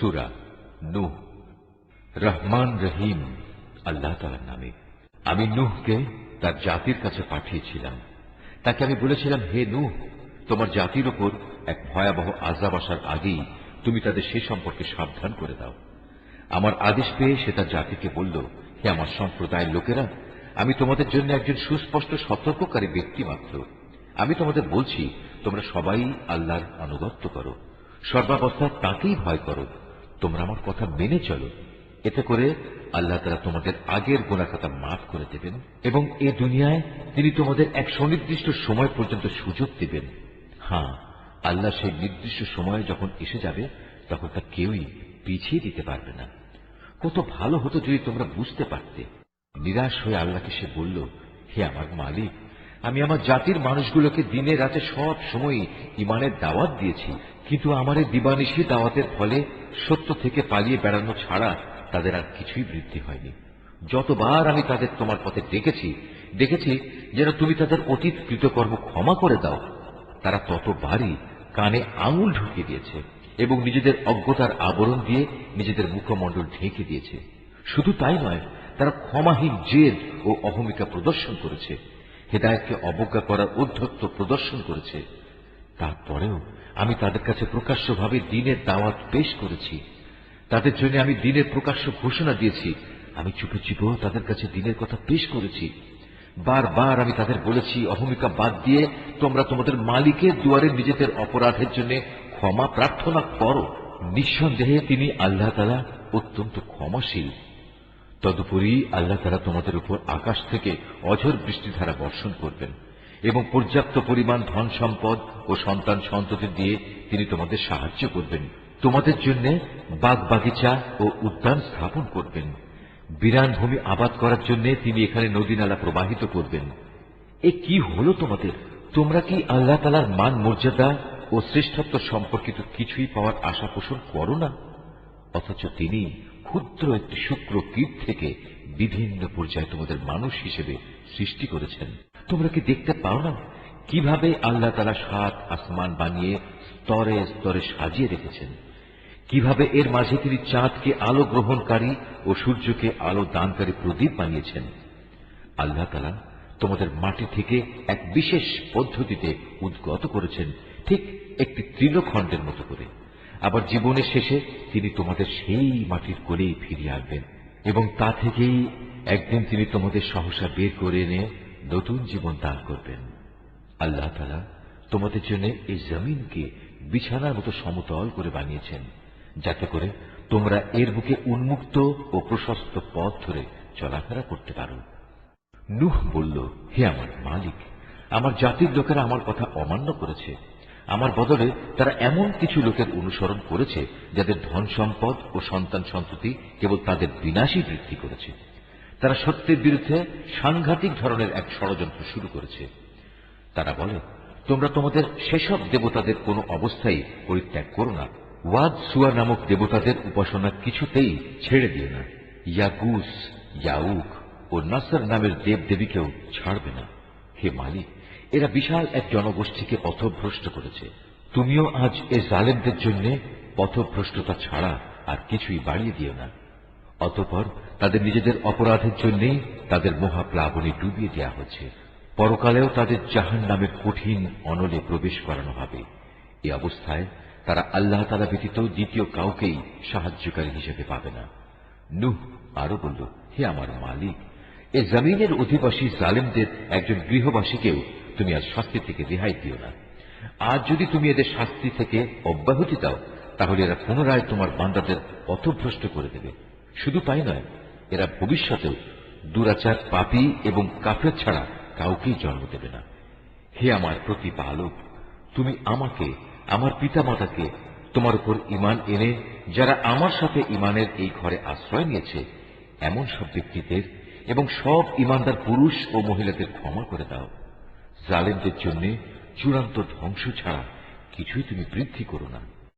সুরা নুহ। রহমান রহিম, আল্লাহ তালার নামে। আমি নুহকে তার জাতির কাছে পাঠিয়েছিলাম। তাকে আমি বলেছিলাম, হে নুহ, তোমার জাতির ওপর এক ভয়াবহ আজাব আসার আগেই তুমি তাদের সে সম্পর্কে সাবধান করে দাও। আমার আদেশ পেয়ে সে তার জাতিকে বলল, হে আমার সম্প্রদায়ের লোকেরা, আমি তোমাদের জন্য একজন সুস্পষ্ট সতর্ককারী ব্যক্তি মাত্র। আমি তোমাদের বলছি, তোমরা সবাই আল্লাহর আনুগত্য করো। সর্বাবস্থায় তাকেই ভয় করো। তোমরা আমার কথা মেনে চলো। এতে করে আল্লাহ তারা তোমাদের আগের গোনাখাতা মাফ করে দেবেন এবং এ দুনিয়ায় তিনি তোমাদের এক সুনির্দিষ্ট সময় পর্যন্ত সুযোগ দেবেন। হ্যাঁ আল্লাহ সেই নির্দিষ্ট সময় যখন এসে যাবে, তখন তা কেউই পিছিয়ে দিতে পারবে না। কত ভালো হতো যদি তোমরা বুঝতে পারতে। নিরাশ হয়ে আল্লাহকে সে বলল, হে আমার মালিক আমি আমার জাতির মানুষগুলোকে দিনে রাতে সব সময় ইমানের দাওয়াত দিয়েছি, কিন্তু আমার এই দিবানিশি দাওয়াতের ফলে সত্য থেকে পালিয়ে বেড়ানো ছাড়া তাদের আর কিছুই বৃদ্ধি হয়নি। যতবার আমি তাদের তোমার পথে ডেকেছি, দেখেছি যেন তুমি তাদের অতীত কৃতকর্ম ক্ষমা করে দাও, তারা ততবারই কানে আঙুল ঢুকিয়ে দিয়েছে এবং নিজেদের অজ্ঞতার আবরণ দিয়ে নিজেদের মুখমণ্ডল ঢেকে দিয়েছে। শুধু তাই নয়, তারা ক্ষমাহীন জেদ ও অহমিকা প্রদর্শন করেছে। হেদায়তকে অবজ্ঞা করার উদ্ধত্ত প্রদর্শন করেছে। তারপরেও আমি তাদের কাছে প্রকাশ্যভাবে দিনের দাওয়াত পেশ করেছি। তাদের জন্য আমি দিনের প্রকাশ্য ঘোষণা দিয়েছি। আমি চুপে চুপেও তাদের কাছে দিনের কথা পেশ করেছি। বারবার আমি তাদের বলেছি, অহমিকা বাদ দিয়ে তোমরা তোমাদের মালিকের দুয়ারে নিজেদের অপরাধের জন্য ক্ষমা প্রার্থনা করো। নিঃসন্দেহে তিনি আল্লাহ তালা অত্যন্ত ক্ষমাশীল। তদুপরি আল্লাহ তারা তোমাদের উপর আকাশ থেকে অঝর বৃষ্টিধারা বর্ষণ করবেন এবং পর্যাপ্ত পরিমাণ ধন সম্পদ ও সন্তান সন্ততি দিয়ে তিনি তোমাদের সাহায্য করবেন। তোমাদের জন্য বাগ বাগিচা ও উদ্যান স্থাপন করবেন। বিরান ভূমি আবাদ করার জন্য তিনি এখানে নদী নালা প্রবাহিত করবেন। এ কি হলো তোমাদের? তোমরা কি আল্লাহ তালার মান, মর্যাদা ও শ্রেষ্ঠত্ব সম্পর্কিত কিছুই পাওয়ার আশা পোষণ করো না? অথচ তিনি ক্ষুদ্র একটি শুক্র কীট থেকে বিভিন্ন পর্যায়ে তোমাদের মানুষ হিসেবে সৃষ্টি করেছেন। তোমরা কি দেখতে পাও না? কীভাবে আল্লাহ তালা সাত আসমান বানিয়ে স্তরে স্তরে সাজিয়ে রেখেছেন? কীভাবে এর মাঝে তিনি চাঁদকে আলো গ্রহণকারী ও সূর্যকে আলো দানকারী প্রদীপ বানিয়েছেন? আল্লাহ তালা তোমাদের মাটি থেকে এক বিশেষ পদ্ধতিতে উদ্গত করেছেন, ঠিক একটি তৃণখণ্ডের মতো করে। আবার জীবনের শেষে তিনি তোমাদের সেই মাটির কোলেই ফিরিয়ে আনবেন। এবং তা থেকেই একদিন তিনি তোমাদের সহসা বের করে এনে নতুন জীবন দান করবেন। আল্লাহ তালা তোমাদের জন্য এই জমিনকে বিছানার মতো সমতল করে বানিয়েছেন, যাতে করে তোমরা এর বুকে উন্মুক্ত ও প্রশস্ত পথ ধরে চলাফেরা করতে পারো। নুহ বলল, হে আমার মালিক, আমার জাতির লোকেরা আমার কথা অমান্য করেছে। আমার বদলে তারা এমন কিছু লোকের অনুসরণ করেছে, যাদের ধন সম্পদ ও সন্তান সন্ততি কেবল তাদের বিনাশই বৃদ্ধি করেছে। তারা সত্যের বিরুদ্ধে সাংঘাতিক ধরনের এক ষড়যন্ত্র শুরু করেছে। তারা বলে, তোমরা তোমাদের সেসব দেবতাদের কোনো অবস্থায় পরিত্যাগ করো না। ওয়াদ সুয়া নামক দেবতাদের উপাসনা কিছুতেই ছেড়ে দিও না। ইয়াগুস ইয়াউক ও নাসার নামের দেব দেবীকেও ছাড়বে না। হে মালিক এরা বিশাল এক জনগোষ্ঠীকে পথভ্রষ্ট করেছে। তুমিও আজ এ জালেমদের জন্য পথভ্রষ্টতা ছাড়া আর কিছুই বাড়িয়ে দিও না। অতপর তাদের নিজেদের অপরাধের জন্যেই তাদের মহাপ্লাবনে ডুবিয়ে দেওয়া হচ্ছে। পরকালেও তাদের জাহান নামের কঠিন অনলে প্রবেশ করানো হবে। এ অবস্থায় তারা আল্লাহ তালা ব্যতীত দ্বিতীয় কাউকেই সাহায্যকারী হিসেবে পাবে না। নুহ আরও বলল, হে আমার মালিক, এ জমিনের অধিবাসী জালেমদের একজন গৃহবাসীকেও তুমি আর শাস্তি থেকে রেহাই দিও না। আজ যদি তুমি এদের শাস্তি থেকে অব্যাহতি দাও, তাহলে এরা পুনরায় তোমার বান্দাদের পথভ্রষ্ট করে দেবে। শুধু তাই নয়, এরা ভবিষ্যতেও দুরাচার, পাপী এবং কাফের ছাড়া কাউকেই জন্ম দেবে না। হে আমার প্রতিপালক, তুমি আমাকে, আমার পিতা মাতাকে তোমার উপর ইমান এনে, যারা আমার সাথে ইমানের এই ঘরে আশ্রয় নিয়েছে, এমন সব ব্যক্তিদের এবং সব ইমানদার পুরুষ ও মহিলাদের ক্ষমা করে দাও। জালেমদের জন্য চূড়ান্ত ধ্বংস ছাড়া কিছুই তুমি বৃদ্ধি করো না।